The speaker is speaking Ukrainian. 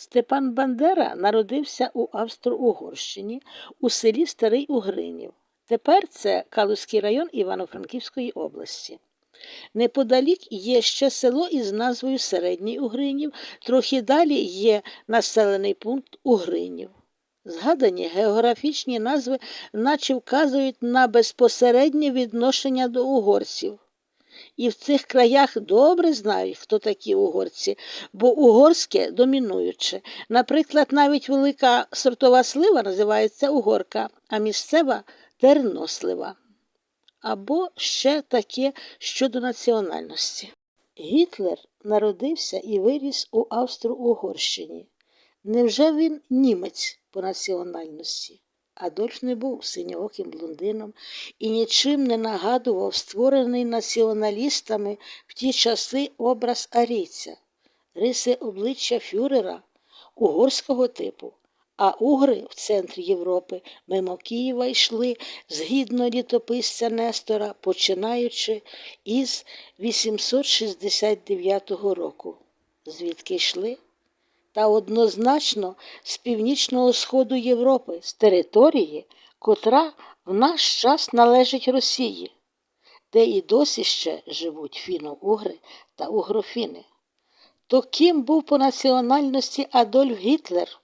Степан Бандера народився у Австро-Угорщині у селі Старий Угринів. Тепер це Калузький район Івано-Франківської області. Неподалік є ще село із назвою Середній Угринів, трохи далі є населений пункт Угринів. Згадані географічні назви наче вказують на безпосереднє відношення до угорців. І в цих краях добре знають, хто такі угорці, бо угорське домінуюче. Наприклад, навіть велика сортова слива називається угорка, а місцева тернослива. Або ще таке щодо національності. Гітлер народився і виріс у Австро-Угорщині. Невже він німець по національності? Адольф не був синьооким блондином і нічим не нагадував створений націоналістами в ті часи образ арійця, риси обличчя фюрера угорського типу, а угри в центрі Європи мимо Києва йшли згідно літописця Нестора, починаючи із 869 року. Звідки йшли? Та однозначно з північного сходу Європи, з території, котра в наш час належить Росії, де і досі ще живуть фіно-угри та угрофіни. То ким був по національності Адольф Гітлер?